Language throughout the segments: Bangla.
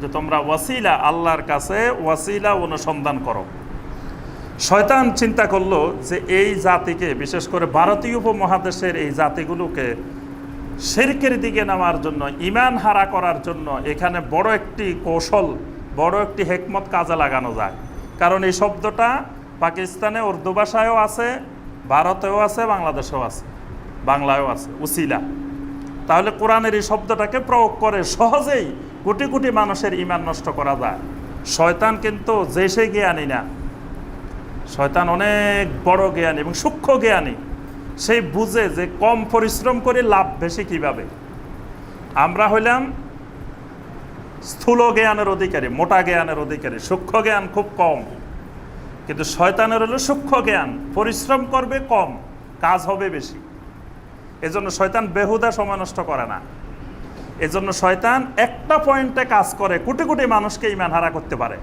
যে তোমরা ওয়াসিলা, আল্লাহর কাছে ওয়াসিলা অনুসন্ধান করো। শয়তান চিন্তা করল যে এই জাতিকে, বিশেষ করে ভারতীয় উপমহাদেশের এই জাতিগুলোকে শেরকের দিকে নেওয়ার জন্য ইমান হারা করার জন্য এখানে বড় একটি কৌশল, বড় একটি হেকমত কাজে লাগানো যায়। কারণ এই শব্দটা পাকিস্তানে উর্দু ভাষায়ও আছে, ভারতেও আছে, বাংলাদেশেও আছে, বাংলায়ও আছে, উসিলা। তাহলে কোরআনের এই শব্দটাকে প্রয়োগ করে সহজেই কোটি কোটি মানুষের ইমান নষ্ট করা যায়। শয়তান কিন্তু যে সে জ্ঞানী না। শয়তান অনেক বড় জ্ঞানী এবং সূক্ষ্ম জ্ঞানী। সেই বুঝে যে কম পরিশ্রম করে লাভ বেশি কীভাবে। আমরা হইলাম স্থূল জ্ঞানের অধিকারী, মোটা জ্ঞানের অধিকারী। সূক্ষ্ম জ্ঞান খুব কম। কিন্তু শয়তানের হলো সূক্ষ্ম জ্ঞান। পরিশ্রম করবে কম, কাজ হবে বেশি। এজন্য শয়তান বেহুদা সময় নষ্ট করে না। এজন্য শয়তান একটা পয়েন্টে কাজ করে, কোটি কোটি মানুষকে ইমান হারা করতে পারে।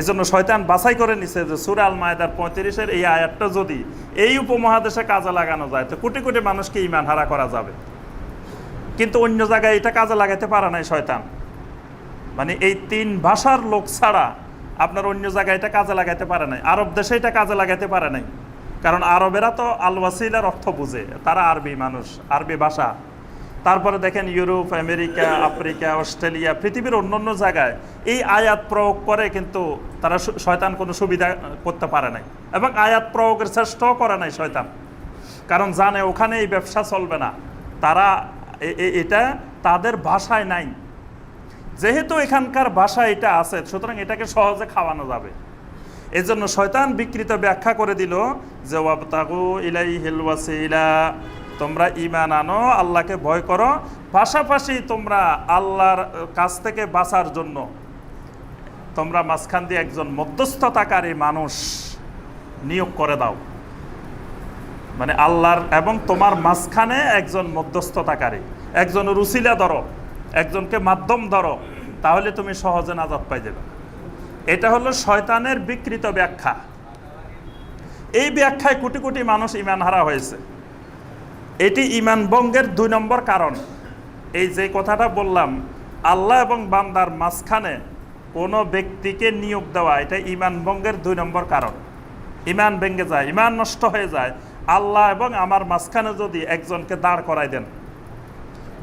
এজন্য শয়তান বাছাই করে নিছে যে সুরাল মায়দার পঁয়ত্রিশের এই আয়াতটা যদি এই উপমহাদেশে কাজে লাগানো যায়, তো কোটি কোটি মানুষকে ইমান হারা করা যাবে। কিন্তু অন্য জায়গায় এটা কাজে লাগাতে পারে নাই শয়তান। মানে এই তিন ভাষার লোক ছাড়া আপনার অন্য জায়গায় এটা কাজে লাগাতে পারে নাই। আরব দেশে এটা কাজে লাগাতে পারে নাই। কারণ আরবেরা তো আল ওয়াসিলার অর্থ বুঝে, তারা আরবি মানুষ, আরবি ভাষা। তারপরে দেখেন ইউরোপ, আমেরিকা, আফ্রিকা, অস্ট্রেলিয়া, পৃথিবীর অন্য অন্য জায়গায় এই আয়াত প্রয়োগ করে কিন্তু তারা শয়তান কোনো সুবিধা করতে পারে নাই এবং আয়াত প্রয়োগের চেষ্টাও করে নাই শয়তান। কারণ জানে ওখানে এই ব্যবসা চলবে না। তারা এটা তাদের ভাষায় নাই। যেহেতু এখানকার ভাষা এটা আছে, সুতরাং এটাকে সহজে খাওয়ানো যাবে। এই জন্য শয়তান বিকৃত ব্যাখ্যা করে দিল যে তোমরা ইমান আনো, আল্লাহকে ভয় করো। পাশাপাশি তোমরা আল্লাহর কাছ থেকে বাঁচার জন্য তোমরা মাঝখান দিয়ে একজন মধ্যস্থতাকারী মানুষ নিয়োগ করে দাও। মানে আল্লাহর এবং তোমার মাঝখানে একজন মধ্যস্থতাকারী। একজন রুসিলা ধরো, একজনকে মাধ্যম ধরো, তাহলে তুমি সহজে নাজাদ পাই যাবে। এটা হলো শয়তানের বিকৃত ব্যাখ্যা। এই ব্যাখ্যায় কোটি কোটি মানুষ ইমান হারা হয়েছে। এটি ইমান বঙ্গের দুই নম্বর কারণ। এই যে কথাটা বললাম, আল্লাহ এবং বান্দার মাঝখানে কোনো ব্যক্তিকে নিয়োগ দেওয়া, এটা ইমান বঙ্গের দুই নম্বর কারণ। ইমান ভেঙে যায়, ইমান নষ্ট হয়ে যায়। আল্লাহ এবং আমার মাঝখানে যদি একজনকে দাঁড় করাই দেন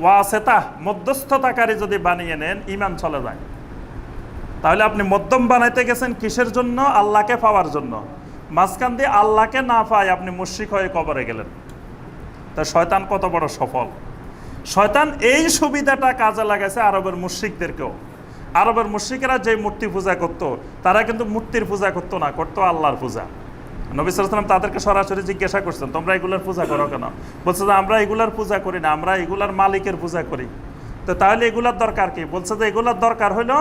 ওয়া ওয়াসেতা মধ্যস্থতাকারী যদি বানিয়ে নেন, ইমান চলে যায়। তাহলে আপনি মধ্যম বানাইতে গেছেন কিসের জন্য? আল্লাহকে পাওয়ার জন্য। মাঝখান দিয়ে আল্লাহকে না পাই আপনি মুশ্রিক হয়ে কবরে গেলেন। তা শয়তান কত বড় সফল। শয়তান এই সুবিধাটা কাজে লাগাইছে আরবের মুশ্রিকদেরকেও। আরবের মুশ্রিকেরা যে মূর্তি পূজা করতো, তারা কিন্তু মূর্তির পূজা করতো না, করতো আল্লাহর পূজা। নবী সালাম তাদেরকে সরাসরি জিজ্ঞাসা করছেন, তোমরা এগুলার পূজা করো কেন? বলছে যে, আমরা এগুলার পূজা করি না, আমরা এগুলার মালিকের পূজা করি। তো তাহলে এগুলার দরকার কি? বলছে যে, এগুলার দরকার হইল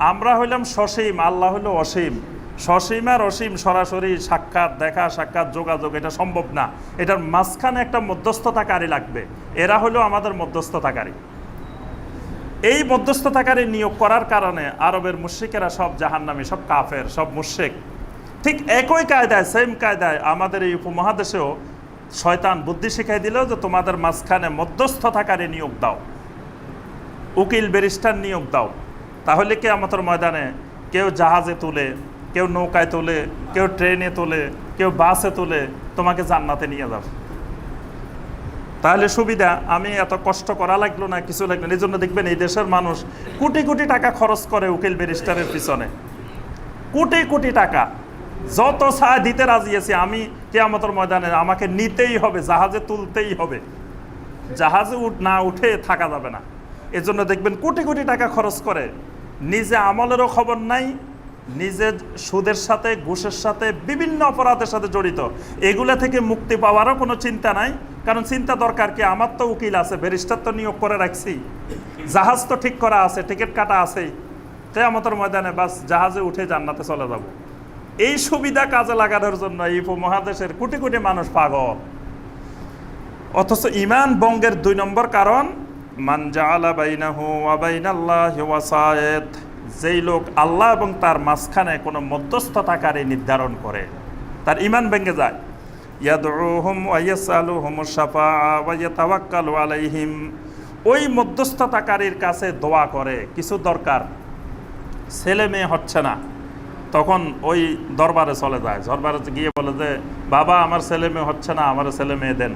আমরা হইলাম সসীম, আল্লাহ হইল অসীম। সসীম আর অসীম সরাসরি সাক্ষাৎ, দেখা, সাক্ষাৎ, যোগাযোগ, এটা সম্ভব না। এটার মাঝখানে একটা মধ্যস্থতাকারী লাগবে। এরা হলো আমাদের মধ্যস্থতাকারী। এই মধ্যস্থতাকারী নিয়োগ করার কারণে আরবের মুশ্রিকেরা সব জাহান্নামী, সব কাফের, সব মুশ্রিক। ঠিক একই কায়দায় সেম কায়দায় আমাদের এই উপমহাদেশেও শয়তান বুদ্ধি শিখাই দিল যে তোমাদের মাঝখানে মধ্যস্থতাকারী নিয়োগ দাও। উকিল, ব্যারিস্টার নিয়োগ দাও। তাহলে কে আমাদের ময়দানে? কেউ জাহাজে তুলে, কেউ নৌকায় তোলে, কেউ ট্রেনে তোলে, কেউ বাসে তোলে তোমাকে জান্নাতে নিয়ে যাবে। তাহলে সুবিধা, আমি এত কষ্ট করা লাগল না, কিছু লাগল না। এই জন্য দেখবেন এই দেশের মানুষ কোটি কোটি টাকা খরচ করে উকিল ব্যারিস্টারের পিছনে। কোটি কোটি টাকা। যত চা দিতে রাজি আছি, আমি কেয়ামতের ময়দানে আমাকে নিতেই হবে, জাহাজে তুলতেই হবে। জাহাজে না উঠে থাকা যাবে না। এজন্য দেখবেন কোটি কোটি টাকা খরচ করে নিজে আমলেরও খবর নাই, নিজে সুদের সাথে, ঘুষের সাথে, বিভিন্ন অপরাধের সাথে জড়িত। এগুলা থেকে মুক্তি পাওয়ারও কোনো চিন্তা নাই, কারণ চিন্তা দরকার কি, আমার তো উকিল আছে, ব্যারিস্টার তো নিয়োগ করে রাখছি। জাহাজ তো ঠিক করা আছে, টিকিট কাটা আছেই কেয়ামতের ময়দানে বাস জাহাজে উঠে জান্নাতে চলে যাব। এই সুবিধা কাজে লাগানোর জন্য এই উপমহাদেশের কোটি কোটি মানুষ পাগল। অথচ ইমান বঙ্গের দুই নম্বর কারণ মান জাআলা বাইনাহু ওয়া বাইনাল্লাহি ওয়াসায়েত যেই লোক আল্লাহ এবং তার মাঝখানে কোনো মধ্যস্থতাকারী নির্ধারণ করে, তার ইমান ভেঙে যায়। ইয়াদউহুম ওয়া ইয়াসআলুহুম শাফাআ ওয়া ইয়াতাওয়াক্কালু আলাইহিম, ওই মধ্যস্থতাকারীর কাছে দোয়া করে, কিছু দরকার, ছেলে মেয়ে হচ্ছে না, তখন ওই দরবারে চলে যায়। দরবারে গিয়ে বলে যে, বাবা, আমার ছেলে মেয়ে হচ্ছে না, আমার ছেলে মেয়ে দেন।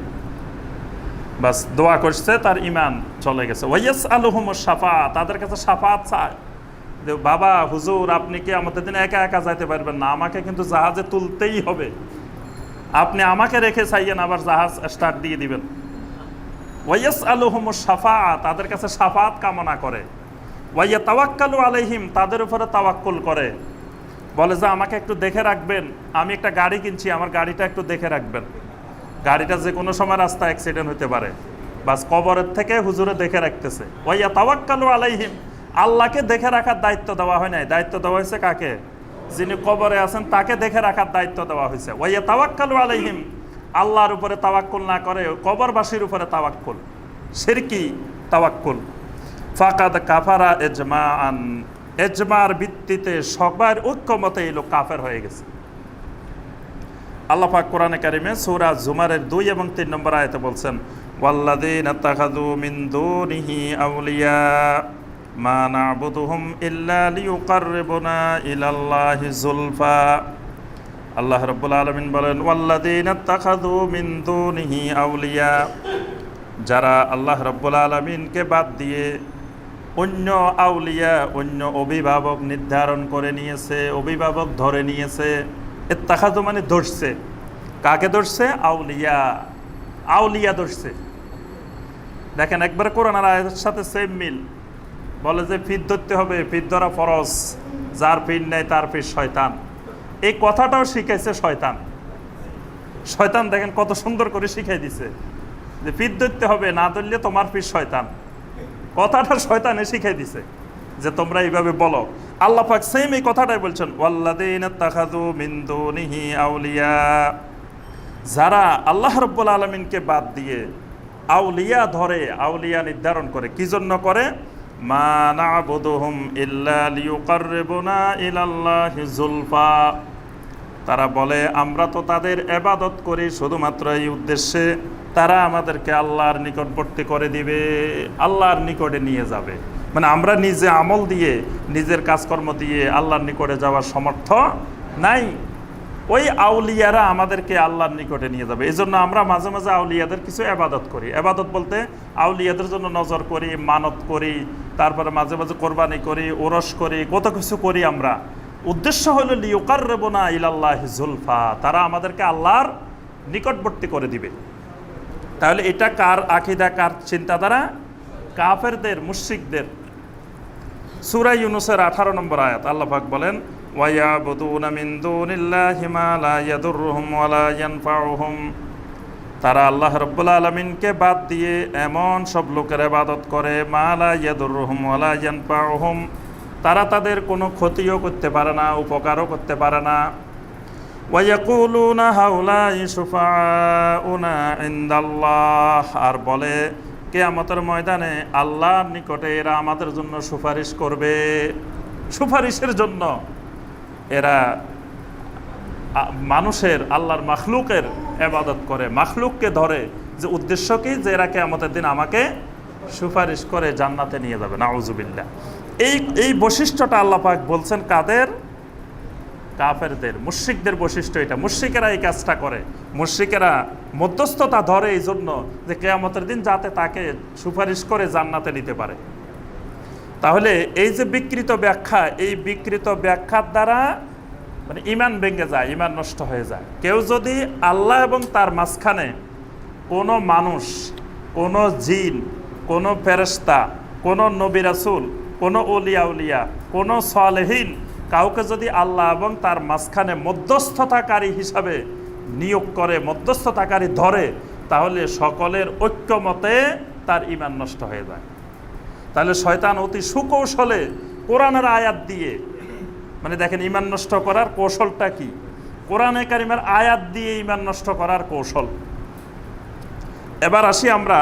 বাস, দোয়া করছে, তার ইমান চলে গেছে। ওয়াইয়াস আলহুম সাফা তাদের কাছে সাফাত চায়। যে, বাবা, হুজুর, আপনি কি আমাদের দিন একা একা যাইতে পারবেন না? আমাকে কিন্তু জাহাজে তুলতেই হবে। আপনি আমাকে রেখে চাইয়েন, আবার জাহাজ স্টার্ট দিয়ে দিবেন। ওয়াইয়াস আলহুম সাফা তাদের কাছে সাফাত কামনা করে। ওয়াইয়া তাওয়াক্কালু আলাইহিম, তাদের উপরে তাওয়াক্কুল করে। বলে যে, আমাকে একটু দেখে রাখবেন। আমি একটা গাড়ি কিনছি, আমার গাড়িটা একটু দেখে রাখবেন। গাড়িটা যে কোনো সময় রাস্তা অ্যাক্সিডেন্ট হতে পারে। বাস কবরের থেকে হুজুরে দেখে রাখতেছে। ওয়াইয়া তাওয়াক্কালু আলাইহিম। আল্লাহকে দেখে রাখার দায়িত্ব দেওয়া হয় নাই। দায়িত্ব দেওয়া হয়েছে কাকে? যিনি কবরে আছেন, তাকে দেখে রাখার দায়িত্ব দেওয়া হয়েছে। ওয়াইয়া তাওয়াক্কালু আলাইহিম। আল্লাহর উপরে তাওয়াক্কুল না করে কবরবাসীর উপরে তাওয়াক্কুল। শিরকি তাওয়াক্কুল। ফাকাদ কাফারা এজমাআন এজমার ভিত্তিতে সবার ঐক্যমতে এই লোক কাফের হয়ে গেছে। আল্লাহ পাক কোরআনে কারিমে সূরা জুমারের দুই এবং তিন নম্বর আয়তে বলছেন আউলিয়া আল্লাহ রাব্বুল আলামিন বলেন আউলিয়া। যারা আল্লাহ রাব্বুল আলামিনকে বাদ দিয়ে অন্য আউলিয়া, অন্য অভিভাবক নির্ধারণ করে নিয়েছে, অভিভাবক ধরে নিয়েছে এত্তাখাদু মানে ধরছে। কাকে ধরছে? আউলিয়া। আউলিয়া ধরছে। দেখেন একবার কোরআনার আয়ের সাথে সেম মিল। বলে যে ফির ধরতে হবে ফির ধরা ফরজ। যার ফির নেই, তার ফির শয়তান। এই কথাটাও শিখাইছে শয়তান। শয়তান দেখেন কত সুন্দর করে শিখাই দিছে। যে ফিদ ধরতে হবে, না ধরলে তোমার ফির শয়তান। কথাটা শয়তানে শিখাই দিছে। যে, তোমরা এইভাবে বলো। আল্লাহ পাক সেম এই কথাটাই বলছেন ওয়াল্লাদিন তাখাদু মিন দুনিহি আউলিয়া। যারা আল্লাহ রাব্বুল আলামিনকে বাদ দিয়ে আউলিয়া ধরে, আউলিয়া নির্ধারণ করে, কি জন্য করে? মা না'বুদুহুম ইল্লা লিয়ুকাররিবুনা ইলাল্লাহি যুলফা। তারা বলে, আমরা তো তাদের এবাদত করি শুধুমাত্র এই উদ্দেশ্যে, তারা আমাদেরকে আল্লাহর নিকটবর্তী করে দিবে, আল্লাহর নিকটে নিয়ে যাবে। মানে আমরা নিজে আমল দিয়ে, নিজের কাজকর্ম দিয়ে আল্লাহর নিকটে যাওয়ার সমর্থ নাই। ওই আউলিয়ারা আমাদেরকে আল্লাহর নিকটে নিয়ে যাবে। এই জন্য আমরা মাঝে মাঝে আউলিয়াদের কিছু এবাদত করি। এবাদত বলতে আউলিয়াদের জন্য নজর করি, মানত করি, তারপরে মাঝে মাঝে কোরবানি করি, ওরস করি, কত কিছু করি আমরা। উদ্দেশ্য হলো লিওকার রেবনা ইলাল্লাহ জুলফা। তারা আমাদেরকে আল্লাহর নিকটবর্তী করে দিবে। তাহলে এটা কার আকিদা, কার চিন্তাধারা? কাফেরদের, মুশরিকদের। সূরা ইউনুসের আঠারো নম্বর আয়াত, আল্লাহ পাক বলেন তারা আল্লাহ রব্বুল আলমিনকে বাদ দিয়ে এমন সব লোকের আবাদত করে, মা লা ইয়াদুররুহুম ওয়া লা ইয়ানফাউহুম। তারা তাদের কোনো ক্ষতিও করতে পারে না, উপকারও করতে পারে না। ওয়াইয়াকুলুনা হাউলাই শুফাউনা ইনদাল্লাহ। আর বলে কেয়ামতের ময়দানে আল্লাহর নিকটে এরা আমাদের জন্য সুপারিশ করবে। সুপারিশের জন্য এরা মানুষের, আল্লাহর মাখলুকের এবাদত করে। মাখলুককে ধরে যে উদ্দেশ্য কি? যে এরা কেয়ামতের দিন আমাকে সুপারিশ করে জান্নাতে নিয়ে যাবে। নাউজুবিল্লাহ। এই এই বৈশিষ্ট্যটা আল্লাহ পাক বলছেন কাদের? কাফেরদের, মুশ্রিকদের বৈশিষ্ট্য এটা। মুশ্রিকেরা এই কাজটা করে। মুশ্রিকেরা মধ্যস্থতা ধরে এই জন্য যে কেয়ামতের দিন যাতে তাকে সুপারিশ করে জান্নাতে নিতে পারে। তাহলে এই যে বিকৃত ব্যাখ্যা, এই বিকৃত ব্যাখ্যার দ্বারা মানে ইমান ভেঙে যায়, ইমান নষ্ট হয়ে যায়। কেউ যদি আল্লাহ এবং তার মাঝখানে কোনো মানুষ, কোনো জিন, কোনো ফেরেস্তা কোনো নবী রাসূল, কোনো উলিয়া উলিয়া, কোনো সালেহীন কাউকে যদি আল্লাহ এবং তার মাঝখানে মধ্যস্থতাকারী হিসাবে নিয়োগ করে, মধ্যস্থতাকারী ধরে, তাহলে সকলের ঐক্যমতে তার ইমান নষ্ট হয়ে যায়। তাহলে শয়তান অতি সুকৌশলে কোরআনের আয়াত দিয়ে মানে দেখেন ইমান নষ্ট করার কৌশলটা কি? কোরআনে কারিমের আয়াত দিয়ে ইমান নষ্ট করার কৌশল। এবার আসি আমরা